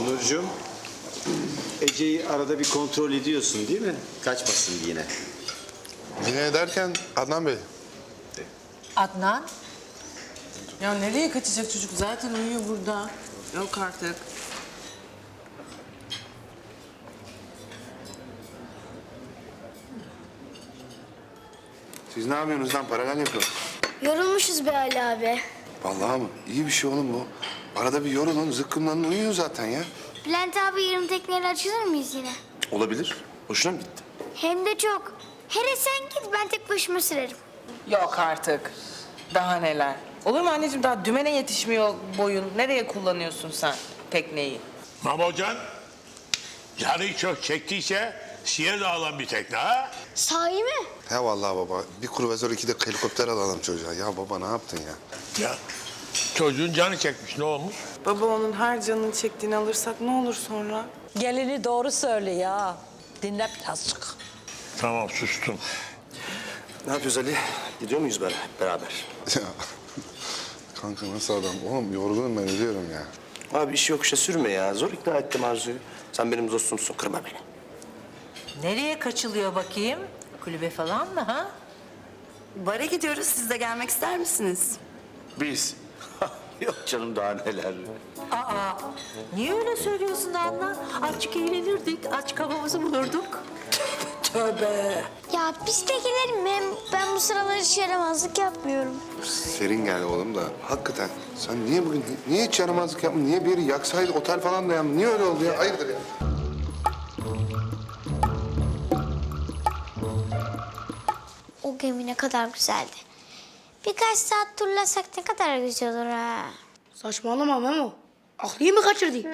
Onurcuğum, Ece'yi arada bir kontrol ediyorsun değil mi? Kaçmasın yine. Yine ederken Adnan Bey. Adnan, Ya nereye kaçacak çocuk? Zaten uyuyor burada. Yok artık. Siz ne yapıyorsunuz lan? Paragal yapıyor. Yorulmuşuz be Ali abi. Vallahi mı? İyi bir şey oğlum bu. Arada bir yorulun. Zıkkımlanın uyuyun zaten ya. Bülent abi yarım tekneyle açılır mıyız yine? Olabilir. Hoşuna mı gitti? Hem de çok. Hele sen git ben tek başıma sürerim. Yok artık. Daha neler. Olur mu anneciğim daha dümene yetişmiyor boyun. Nereye kullanıyorsun sen tekneyi? Mamocan, yarı çok çektiyse siye dağılan bir tekne ha? Sahi mi? He vallahi baba. Bir kruvazör iki de helikopter alalım çocuğa. Ya baba ne yaptın ya? Ya çocuğun canı çekmiş ne olmuş? Baba onun her canını çektiğini alırsak ne olur sonra? gelini doğru söyle ya. Dinle birazcık. Tamam sustum. Ne yapıyoruz Ali? Gidiyor muyuz böyle beraber? Ya kanka nasıl adam? Oğlum yorgunum ben ölüyorum ya. Abi işi yokuşa sürme ya. Zor ikna ettim Arzu'yu. Sen benim dostumsun. Kırma beni. Nereye kaçılıyor bakayım? Kulübe falan mı ha? Bara gidiyoruz. Siz de gelmek ister misiniz? Biz? Yok canım daha neler. Aa, niye öyle söylüyorsun Adnan? Azıcık eğlenirdik, aç kafamızı bulurduk. Tövbe. Ya biz de gelelim mi? Hem ben bu sıralar hiç yaramazlık yapmıyorum. Serin geldi oğlum da. Hakikaten sen niye bugün, niye hiç yaramazlık yapmadın? Niye bir yeri yaksaydı otel falan da yapmadın? Niye öyle oldu ya? Hayırdır ya? O gemi ne kadar güzeldi. Birkaç saat turlasak ne kadar güzel olur ha. Saçmalama Memo. Aklıyı mı kaçırdı?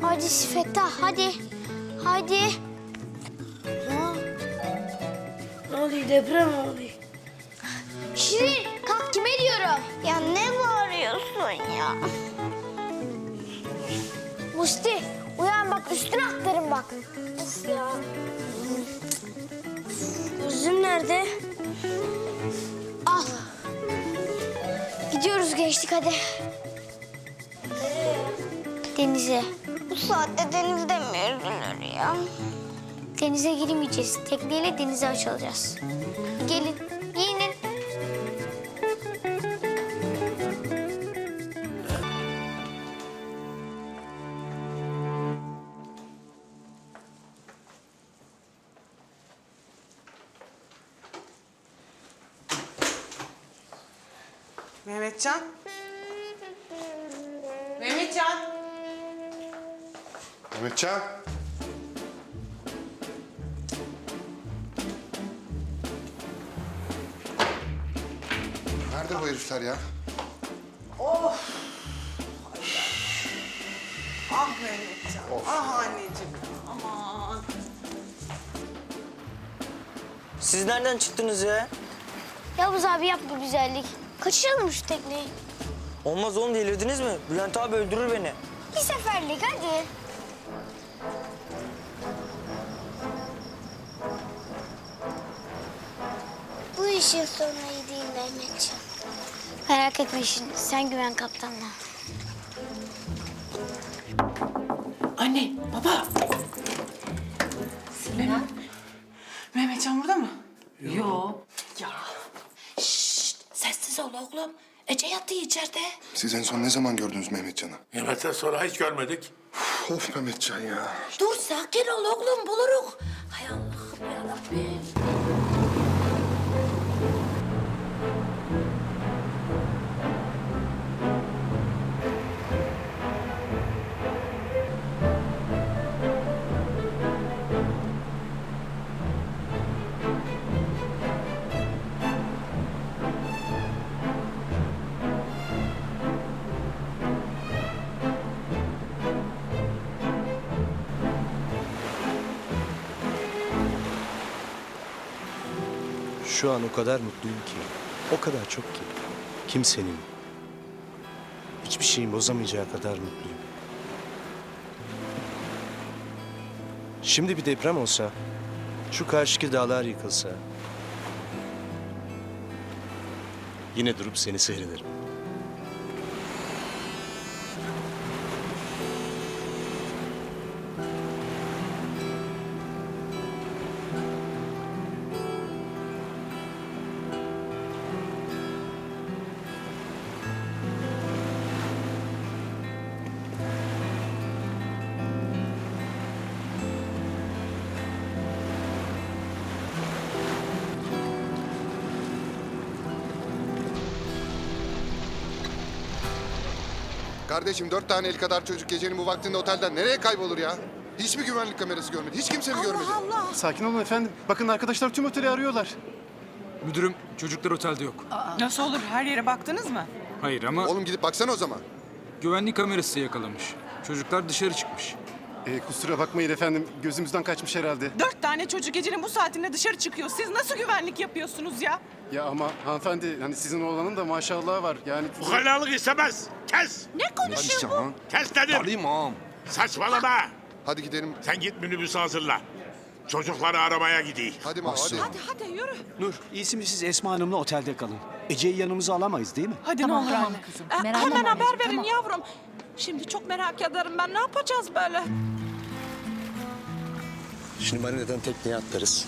Hadi Sifeta hadi. Hadi. Ne oluyor deprem oluyor? Şirin kalk kime diyorum? Ya ne bağırıyorsun ya? Musti uyan bak üstüne atlarım bak. Of ya. Gözlüğüm nerede? Al. Gidiyoruz geçtik hadi. Denize. Bu saatte denizde mi yüzülür ya? Denize girmeyeceğiz. Tekneyle denize açılacağız. Gelin, giyinin. Mehmetcan. Mehmetcan. Mehmetcan. Nerede bu herifler ya? Ah Mehmetcan. Ah anneciğim. Aman. Siz nereden çıktınız ya? Yavuz abi yap bu güzellik. Kaçıralım şu tekneyi. Olmaz oğlum delirdiniz mi? Bülent abi öldürür beni. Bir seferlik hadi. Bu işin sonu iyi değil Mehmetciğim. Merak etme şimdi. Sen güven kaptanla. Anne, baba. Mehmet. Mehmetcan burada mı? Yok. Sessiz ol oğlum. Ece yattı içeride. Siz en son ne zaman gördünüz Mehmetcan'ı? Yemekten sonra hiç görmedik. Of Mehmetcan ya. Dur sakin ol oğlum buluruk. Hay Allah'ım yarabbim. Şu an o kadar mutluyum ki. O kadar çok ki. Kimsenin hiçbir şeyin bozamayacağı kadar mutluyum. Şimdi bir deprem olsa, şu karşıki dağlar yıkılsa... Yine durup seni seyrederim. Kardeşim dört tane el kadar çocuk gecenin bu vaktinde otelden nereye kaybolur ya? Hiç mi güvenlik kamerası görmedi? Hiç kimse mi görmedi? Sakin olun efendim. Bakın arkadaşlar tüm oteli arıyorlar. Müdürüm çocuklar otelde yok. Nasıl olur? Her yere baktınız mı? Hayır ama Oğlum gidip baksana o zaman. güvenlik kamerası yakalamış. Çocuklar dışarı çıkmış. Ee, kusura bakmayın efendim. Gözümüzden kaçmış herhalde. Dört tane çocuk gecenin bu saatinde dışarı çıkıyor. Siz nasıl güvenlik yapıyorsunuz ya? Ya ama hanımefendi hani sizin oğlanın da maşallahı var. Yani Bu kalalık istemez. Kes. Ne konuşuyor bu? Kes dedim. Alayım ağam. Saçmalama. Hadi gidelim. Sen git minibüsü hazırla. Çocukları aramaya gideyim. Hadi ma hadi. Hadi hadi yürü. Nur, iyisi mi siz Esma Hanım'la otelde kalın. Ece'yi yanımıza alamayız değil mi? Hadi ne olur anne. Ee, hemen haber verin yavrum. Şimdi çok merak ederim ben. Ne yapacağız böyle? Şimdi marineden tekneye atlarız.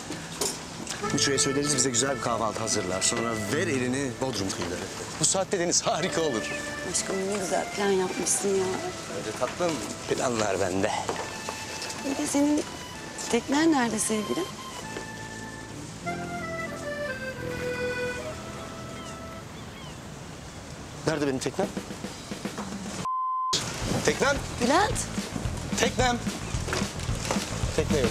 Müçö'ye söyleriz bize güzel bir kahvaltı hazırlar. Sonra ver elini Bodrum kıyıları. Bu saatte deniz harika olur. Aşkım ne güzel plan yapmışsın ya. Öyle tatlım planlar bende. Bir de senin teknen nerede sevgilim? Nerede benim teknem? Teknem? Bülent. Teknem. Tekne yok.